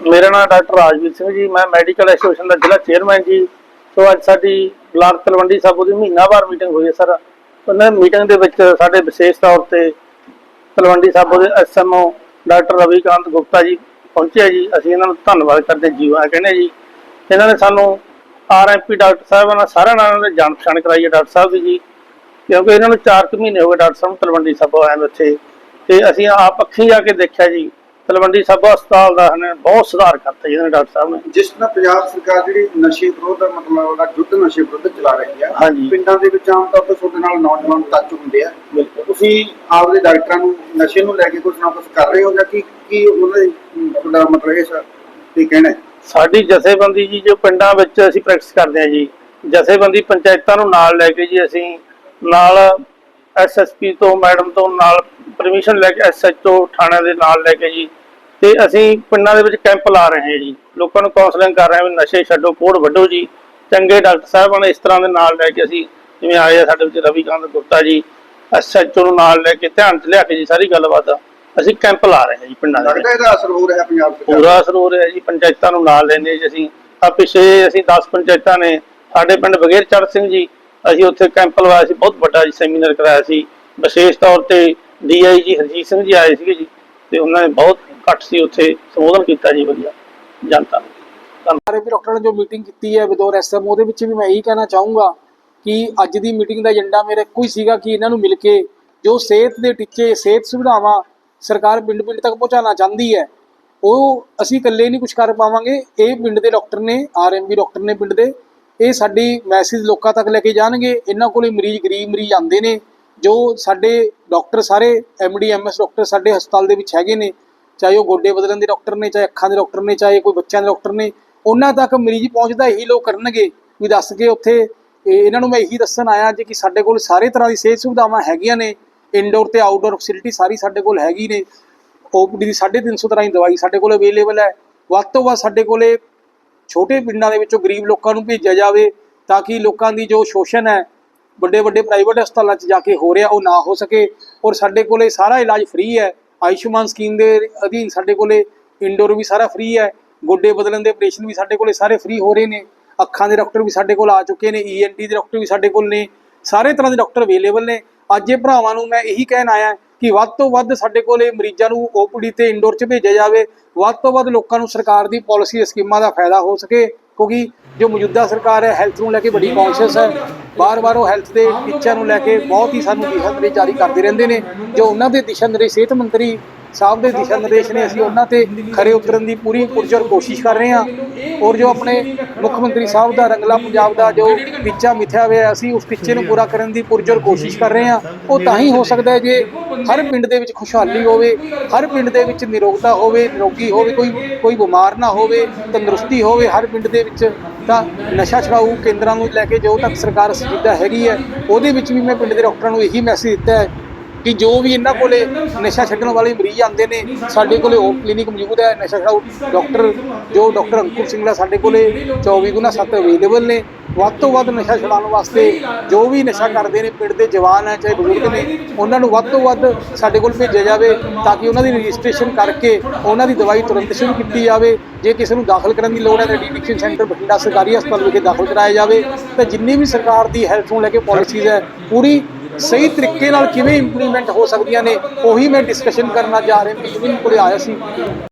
ਮੇਰਾ ਨਾਮ ਡਾਕਟਰ ਰਾਜਵੀਰ ਸਿੰਘ ਜੀ, ਮੈਂ ਮੈਡੀਕਲ ਐਸੋਸੀਏਸ਼ਨ ਦਾ ਜ਼ਿਲ੍ਹਾ ਚੇਅਰਮੈਨ ਜੀ। ਸੋ ਅੱਜ ਸਾਡੀ ਬਲਾਕ ਤਲਵੰਡੀ ਸਾਬੋ ਦੀ ਮਹੀਨਾਵਾਰ ਮੀਟਿੰਗ ਹੋਈ ਹੈ, ਸਰ। ਉਹਨਾਂ ਮੀਟਿੰਗ ਦੇ ਵਿੱਚ ਸਾਡੇ ਵਿਸ਼ੇਸ਼ ਤੌਰ ਤੇ ਤਲਵੰਡੀ ਸਾਬੋ ਦੇ ਐਸਐਮਓ ਡਾਕਟਰ ਰਵੀਕਾਂਤ ਗੁਪਤਾ ਜੀ ਪਹੁੰਚਿਆ ਜੀ। ਅਸੀਂ ਇਹਨਾਂ ਨੂੰ ਧੰਨਵਾਦ ਕਰਦੇ ਜੀ ਆ ਕਹਿੰਦੇ ਜੀ। ਇਹਨਾਂ ਨੇ ਸਾਨੂੰ ਆਰਐਮਪੀ ਡਾਕਟਰ ਸਾਹਿਬਾਂ ਨਾਲ ਸਾਰਿਆਂ ਨਾਲ ਇਹਨਾਂ ਦੀ ਜਾਣ ਪਛਾਣ ਕਰਾਈ ਹੈ ਡਾਕਟਰ ਸਾਹਿਬ ਦੀ ਜੀ। ਕਿਉਂਕਿ ਇਹਨਾਂ ਨੂੰ 4 ਕੁ ਮਹੀਨੇ ਹੋ ਗਏ ਡਾਕਟਰ ਸਾਹਿਬ ਨੂੰ ਤਲਵੰਡੀ ਸਾਬੋ ਆਏ ਉੱਥੇ ਇੱਥੇ। ਤੇ ਅਸੀਂ ਆਪ ਅੱਖੀਂ ਜਾ ਕੇ ਦੇਖਿਆ ਜੀ। ਤਲਵੰਡੀ ਸਾਬੋ ਹਸਪਤਾਲ ਦਾ ਇਹਨੇ ਬਹੁਤ ਸੁਧਾਰ ਕਰਤਾ ਜੀ ਇਹਨਾਂ ਡਾਕਟਰ ਸਾਹਿਬ ਨੇ। ਜਿਸ ਤਰ੍ਹਾਂ ਪੰਜਾਬ ਸਰਕਾਰ ਜਿਹੜੀ ਨਸ਼ੇ ਵਿਰੋਧ ਦਾ ਮਤਲਬ ਉਹਦਾ ਯੁੱਧ ਨਸ਼ੇ ਵਿਰੁੱਧ ਚਲਾ ਰਹੀ ਹੈ ਹਾਂਜੀ। ਪਿੰਡਾਂ ਦੇ ਵਿੱਚ ਆਮ ਤੌਰ ਤੇ ਤੁਹਾਡੇ ਨਾਲ ਨੌਜਵਾਨ ਟੱਚ ਹੁੰਦੇ ਆ। ਬਿਲਕੁਲ। ਤੁਸੀਂ ਆਪਦੇ ਡਾਕਟਰਾਂ ਨੂੰ ਨਸ਼ੇ ਨੂੰ ਲੈ ਕੇ ਕੁਝ ਨਾ ਕੁਝ ਕਰ ਰਹੇ ਹੋ ਜਾਂ ਕੀ ਕੀ ਉਹਨਾਂ ਦੇ ਅਮ, ਤੁਹਾਡਾ ਮਤਲਬ ਇਹ ਸਰ ਕੀ ਕਹਿਣਾ ਹੈ? ਸਾਡੀ ਜਥੇਬੰਦੀ ਜੀ ਜੋ ਪਿੰਡਾਂ ਵਿੱਚ ਅਸੀਂ ਪ੍ਰੈਕਟਿਸ ਕਰਦੇ ਹਾਂ ਜੀ ਜਥੇਬੰਦੀ ਪੰਚਾਇਤਾਂ ਨੂੰ ਨਾਲ ਲੈ ਕੇ ਜੀ ਅਸੀਂ ਨਾਲ ਐਸਐਸਪੀ ਤੋਂ ਮੈਡਮ ਤੋਂ ਨਾਲ ਪਰਮਿਸ਼ਨ ਲੈ ਕੇ ਐਸਐਚਓ ਥਾਣੇ ਦੇ ਨਾਲ ਲੈ ਕੇ ਜੀ ਤੇ ਅਸੀਂ ਪਿੰਡਾਂ ਦੇ ਵਿੱਚ ਕੈਂਪ ਲਾ ਰਹੇ ਹਾਂ ਜੀ। ਲੋਕਾਂ ਨੂੰ ਕਾਉਂਸਲਿੰਗ ਕਰ ਰਹੇ ਹਾਂ ਵੀ ਨਸ਼ੇ ਛੱਡੋ ਕੋੜ ਵੱਢੋ ਜੀ। ਚੰਗੇ ਡਾਕਟਰ ਸਾਹਿਬਾਂ ਨੇ ਇਸ ਤਰ੍ਹਾਂ ਦੇ ਨਾਲ ਲੈ ਕੇ ਅਸੀਂ ਜਿਵੇਂ ਆਏ ਆ ਸਾਡੇ ਵਿੱਚ ਰਵੀਕਾਂਤ ਗੁਪਤਾ ਜੀ ਐਸਐਚਓ ਨੂੰ ਨਾਲ ਲੈ ਕੇ ਧਿਆਨ 'ਚ ਲਿਆ ਕੇ ਜੀ ਸਾਰੀ ਗੱਲਬਾਤ। ਅਸੀਂ ਕੈਂਪ ਲਾ ਰਹੇ ਹਾਂ ਜੀ ਪਿੰਡਾਂ ਦੇ ਵਿੱਚ। ਲੱਗਦਾ ਇਹਦਾ ਅਸਰ ਹੋ ਰਿਹਾ ਪੰਜਾਬ ਸਰਕਾਰ ਪੂਰਾ ਅਸਰ ਹੋ ਰਿਹਾ ਜੀ ਪੰਚਾਇਤਾਂ ਨੂੰ ਨਾਲ ਲੈਂਦੇ ਜੀ ਅਸੀਂ। ਆ ਪਿਛੇ ਅਸੀਂ 10 ਪੰਚਾਇਤਾਂ ਨੇ ਸਾਡੇ ਪਿੰਡ ਬਗੇਰ ਚੜ ਸਿੰਘ ਜੀ ਅਸੀਂ ਉੱਥੇ ਕੈਂਪ ਲਵਾਇਆ ਸੀ ਬਹੁਤ ਵੱਡਾ ਜੀ ਸੈਮੀਨਾਰ ਕਰਾਇਆ ਸੀ। ਵਿਸ਼ੇਸ਼ ਤੌਰ ਤੇ ਡੀਆਈਜੀ ਹਰਜੀਤ ਸਿੰਘ ਜੀ ਆਏ ਸੀਗੇ ਜੀ। ਤੇ ਉਹਨਾਂ ਨੇ ਬਹੁਤ ਘੱਟ ਸੀ ਉੱਥੇ ਸੰਬੋਧਨ ਕੀਤਾ ਜੀ, ਵਧੀਆ ਜਨਤਾ ਨੂੰ। ਸਾਰੇ ਵੀ ਡਾਕਟਰਾਂ ਨੇ ਜੋ ਮੀਟਿੰਗ ਕੀਤੀ ਹੈ ਵਿਦੋਰ ਐਸਐਮ ਉਹਦੇ ਵਿੱਚ ਵੀ ਮੈਂ ਇਹੀ ਕਹਿਣਾ ਚਾਹੂੰਗਾ ਕਿ ਅੱਜ ਦੀ ਮੀਟਿੰਗ ਦਾ ਏਜੰਡਾ ਮੇਰਾ ਇੱਕੋ ਸੀਗਾ ਕਿ ਇਹਨਾਂ ਨੂੰ ਮਿਲ ਕੇ ਜੋ ਸਿਹਤ ਦੇ ਟੀਚੇ, ਸਿਹਤ ਸੁਵਿਧਾਵਾਂ ਸਰਕਾਰ ਪਿੰਡ ਪਿੰਡ ਤੱਕ ਪਹੁੰਚਾਉਣਾ ਚਾਹੁੰਦੀ ਹੈ, ਉਹ ਅਸੀਂ ਇਕੱਲੇ ਨਹੀਂ ਕੁਝ ਕਰ ਪਾਵਾਂਗੇ। ਇਹ ਪਿੰਡ ਦੇ ਡਾਕਟਰ ਨੇ ਆਰਐਮਬੀ ਡਾਕਟਰ ਨੇ ਪਿੰਡ ਦੇ, ਇਹ ਸਾਡੀ ਮੈਸੇਜ ਲੋਕਾਂ ਤੱਕ ਲੈ ਕੇ ਜਾਣਗੇ। ਇਹਨਾਂ ਕੋਲੇ ਮਰੀਜ਼ ਗਰੀਬ ਮਰੀਜ਼ ਆਉਂਦੇ ਨੇ। ਜੋ ਸਾਡੇ ਡਾਕਟਰ ਸਾਰੇ ਐਮਡੀ ਐਮਐਸ ਡਾਕਟਰ ਸਾਡੇ ਹਸਪਤਾਲ ਦੇ ਵਿੱਚ ਹੈਗੇ ਨੇ, ਚਾਹੇ ਉਹ ਗੋਡੇ ਬਦਲਣ ਦੇ ਡਾਕਟਰ ਨੇ, ਚਾਹੇ ਅੱਖਾਂ ਦੇ ਡਾਕਟਰ ਨੇ, ਚਾਹੇ ਕੋਈ ਬੱਚਿਆਂ ਦੇ ਡਾਕਟਰ ਨੇ, ਉਹਨਾਂ ਤੱਕ ਮਰੀਜ਼ ਪਹੁੰਚਦਾ, ਇਹੀ ਲੋਕ ਕਰਨਗੇ ਵੀ ਦੱਸ ਕੇ ਉੱਥੇ, ਇਹ- ਇਹਨਾਂ ਨੂੰ ਮੈਂ ਇਹੀ ਦੱਸਣ ਆਇਆ ਜੇ ਕਿ ਸਾਡੇ ਕੋਲ ਸਾਰੇ ਤਰ੍ਹਾਂ ਦੀ ਸਿਹਤ ਸੁਵਿਧਾਵਾਂ ਹੈਗੀਆਂ ਨੇ ਇਨਡੋਰ ਤੇ ਆਊਟਡੋਰ ਫੈਸਿਲਿਟੀ ਸਾਰੀ ਸਾਡੇ ਕੋਲ ਹੈਗੀ ਨੇ ਓਪੀਡੀ ਦੀ 350 ਤਰ੍ਹਾਂ ਦੀ ਦਵਾਈ ਸਾਡੇ ਕੋਲ ਅਵੇਲੇਬਲ ਹੈ, ਵੱਧ ਤੋਂ ਵੱਧ ਸਾਡੇ ਕੋਲੇ ਛੋਟੇ ਪਿੰਡਾਂ ਦੇ ਵਿੱਚੋਂ ਗਰੀਬ ਲੋਕਾਂ ਨੂੰ ਭੇਜਿਆ ਜਾਵੇ ਤਾਂ ਕਿ ਲੋਕਾਂ ਦੀ ਜੋ ਸ਼ੋਸ਼ਣ ਹੈ ਵੱਡੇ ਵੱਡੇ ਪ੍ਰਾਈਵੇਟ ਹਸਪਤਾਲਾਂ 'ਚ ਜਾ ਕੇ ਹੋ ਰਿਹਾ, ਉਹ ਨਾ ਹੋ ਸਕੇ। ਔਰ ਸਾਡੇ ਕੋਲੇ ਸਾਰਾ ਇਲਾਜ ਫ੍ਰੀ ਹੈ। ਆਯੁਸ਼ਮਾਨ ਸਕੀਮ ਦੇ ਅਧੀਨ ਸਾਡੇ ਕੋਲੇ ਇੰਡੋਰ ਵੀ ਸਾਰਾ ਫ੍ਰੀ ਹੈ। ਗੋਡੇ ਬਦਲਣ ਦੇ ਆਪਰੇਸ਼ਨ ਵੀ ਸਾਡੇ ਕੋਲੇ ਸਾਰੇ ਫ੍ਰੀ ਹੋ ਰਹੇ ਨੇ। ਅੱਖਾਂ ਦੇ ਡਾਕਟਰ ਵੀ ਸਾਡੇ ਕੋਲ ਆ ਚੁੱਕੇ ਨੇ। ਈਐਨਟੀ ਦੇ ਡਾਕਟਰ ਵੀ ਸਾਡੇ ਕੋਲ ਨੇ। ਸਾਰੇ ਤਰ੍ਹਾਂ ਦੇ ਡਾਕਟਰ ਅਵੇਲੇਬਲ ਨੇ। ਅੱਜ ਇਹ ਭਰਾਵਾਂ ਨੂੰ ਮੈਂ ਇਹੀ ਕਹਿਣ ਆਇਆ ਕਿ ਵੱਧ ਤੋਂ ਵੱਧ ਸਾਡੇ ਕੋਲੇ ਮਰੀਜ਼ਾਂ ਨੂੰ ਓਪੀਡੀ ਤੇ ਇੰਡੋਰ 'ਚ ਭੇਜਿਆ ਜਾਵੇ। ਵੱਧ ਤੋਂ ਵੱਧ ਲੋਕਾਂ ਨੂੰ ਸਰਕਾਰ ਦੀ ਪਾਲਿਸੀ ਸਕੀਮਾਂ ਦਾ ਫਾਇਦਾ ਹੋ ਸਕੇ। ਕਿਉਂਕਿ ਜੋ ਮੌਜੂਦਾ ਸਰਕਾਰ ਹੈ ਹੈਲਥ ਨੂੰ ਲੈ ਕੇ ਬੜੀ ਕੌਨਸ਼ੀਅਸ ਹੈ। ਬਾਰ-ਬਾਰ ਉਹ ਹੈਲਥ ਦੇ ਟੀਚਿਆਂ ਨੂੰ ਲੈ ਕੇ ਬਹੁਤ ਹੀ ਸਾਨੂੰ ਦਿਸ਼ਾ ਨਿਰਦੇਸ਼ ਜਾਰੀ ਕਰਦੇ ਰਹਿੰਦੇ ਨੇ। ਜੋ ਉਹਨਾਂ ਦੇ ਦਿਸ਼ਾ ਨਿਰਦੇਸ਼, ਸਿਹਤ ਮੰਤਰੀ ਸਾਹਿਬ ਦੇ ਦਿਸ਼ਾ ਨਿਰਦੇਸ਼ ਨੇ ਅਸੀਂ ਉਹਨਾਂ ਤੇ ਖਰੇ ਉਤਰਨ ਦੀ ਪੂਰੀ ਪੁਰਜੋਰ ਕੋਸ਼ਿਸ਼ ਕਰ ਰਹੇ ਹਾਂ। ਔਰ ਜੋ ਆਪਣੇ ਮੁੱਖ ਮੰਤਰੀ ਸਾਹਿਬ ਦਾ ਰੰਗਲਾ ਪੰਜਾਬ ਦਾ ਜੋ ਟੀਚਾ ਮਿਥਿਆ ਹੋਇਆ ਅਸੀਂ ਉਸ ਟੀਚੇ ਨੂੰ ਪੂਰਾ ਕਰਨ ਦੀ ਪੁਰਜੋਰ ਕੋਸ਼ਿਸ਼ ਕਰ ਰਹੇ ਹਾਂ। ਉਹ ਤਾਂ ਹੀ ਹੋ ਸਕਦਾ ਹੈ ਜੇ ਹਰ ਪਿੰਡ ਦੇ ਵਿੱਚ ਖੁਸ਼ਹਾਲੀ ਹੋਵੇ, ਹਰ ਪਿੰਡ ਦੇ ਵਿੱਚ ਨਿਰੋਗਤਾ ਹੋਵੇ, ਨਿਰੋਗੀ ਹੋਵੇ, ਕੋਈ ਕੋਈ ਬਿਮਾਰ ਨਾ ਹੋਵੇ, ਤੰਦਰੁਸਤੀ ਹੋਵੇ, ਹਰ ਪਿੰਡ ਦੇ ਵਿੱਚ ਤਾਂ ਨਸ਼ਾ ਛਡਾਊ ਕੇਂਦਰਾਂ ਨੂੰ ਲੈ ਕੇ ਜੋ ਤੱਕ ਸਰਕਾਰ ਸੰਜੀਦਾ ਹੈਗੀ ਹੈ, ਉਹਦੇ ਵਿੱਚ ਵੀ ਮੈਂ ਪਿੰਡ ਦੇ ਡਾਕਟਰਾਂ ਨੂੰ ਇਹੀ ਮੈਸੇਜ ਦਿੱਤਾ ਹੈ ਕਿ ਜੋ ਵੀ ਇਹਨਾਂ ਕੋਲੇ ਨਸ਼ਾ ਛੱਡਣ ਵਾਲੇ ਮਰੀਜ਼ ਆਉਂਦੇ ਨੇ, ਸਾਡੇ ਕੋਲੇ ਉਹ ਕਲੀਨਿਕ ਮੌਜੂਦ ਹੈ, ਨਸ਼ਾ ਛਡਾਊ ਡਾਕਟਰ ਜੋ ਡਾਕਟਰ ਅੰਕੁਰ ਸਿੰਘਲਾ ਸਾਡੇ ਕੋਲੇ 24 ਗੁਣਾ 7 ਅਵੇਲੇਬਲ ਨੇ। ਵੱਧ ਤੋਂ ਵੱਧ ਨਸ਼ਾ ਛਡਾਉਣ ਵਾਸਤੇ ਜੋ ਵੀ ਨਸ਼ਾ ਕਰਦੇ ਨੇ, ਪਿੰਡ ਦੇ ਜਵਾਨ ਹੈ, ਚਾਹੇ ਬਜ਼ੁਰਗ ਨੇ, ਉਹਨਾਂ ਨੂੰ ਵੱਧ ਤੋਂ ਵੱਧ ਸਾਡੇ ਕੋਲ ਭੇਜਿਆ ਜਾਵੇ ਤਾਂ ਕਿ ਉਹਨਾਂ ਦੀ ਰਜਿਸਟ੍ਰੇਸ਼ਨ ਕਰਕੇ ਉਹਨਾਂ ਦੀ ਦਵਾਈ ਤੁਰੰਤ ਸ਼ੁਰੂ ਕੀਤੀ ਜਾਵੇ। ਜੇ ਕਿਸੇ ਨੂੰ ਦਾਖਲ ਕਰਨ ਦੀ ਲੋੜ ਹੈ ਤਾਂ ਡੀਡਿਕਸ਼ਨ ਸੈਂਟਰ ਬਠਿੰਡਾ ਸਰਕਾਰੀ ਹਸਪਤਾਲ ਵਿਖੇ ਦਾਖਲ ਕਰਾਇਆ ਜਾਵੇ। ਤਾਂ ਜਿੰਨੀ ਵੀ ਸਰਕਾਰ ਦੀ ਹੈਲਥ ਨੂੰ ਲੈ ਕੇ ਪਾਲਿਸੀਜ਼ ਹੈ, ਪੂਰੀ ਸਹੀ ਤਰੀਕੇ ਨਾਲ ਕਿਵੇਂ ਇੰਪਲੀਮੈਂਟ ਹੋ ਸਕਦੀਆਂ ਨੇ, ਉਹੀ ਮੈਂ ਡਿਸਕਸ਼ਨ ਕਰਨਾ ਜਾ ਰਿਹਾ ਹਾਂ ਕੋਲੇ ਆਇਆ ਸੀ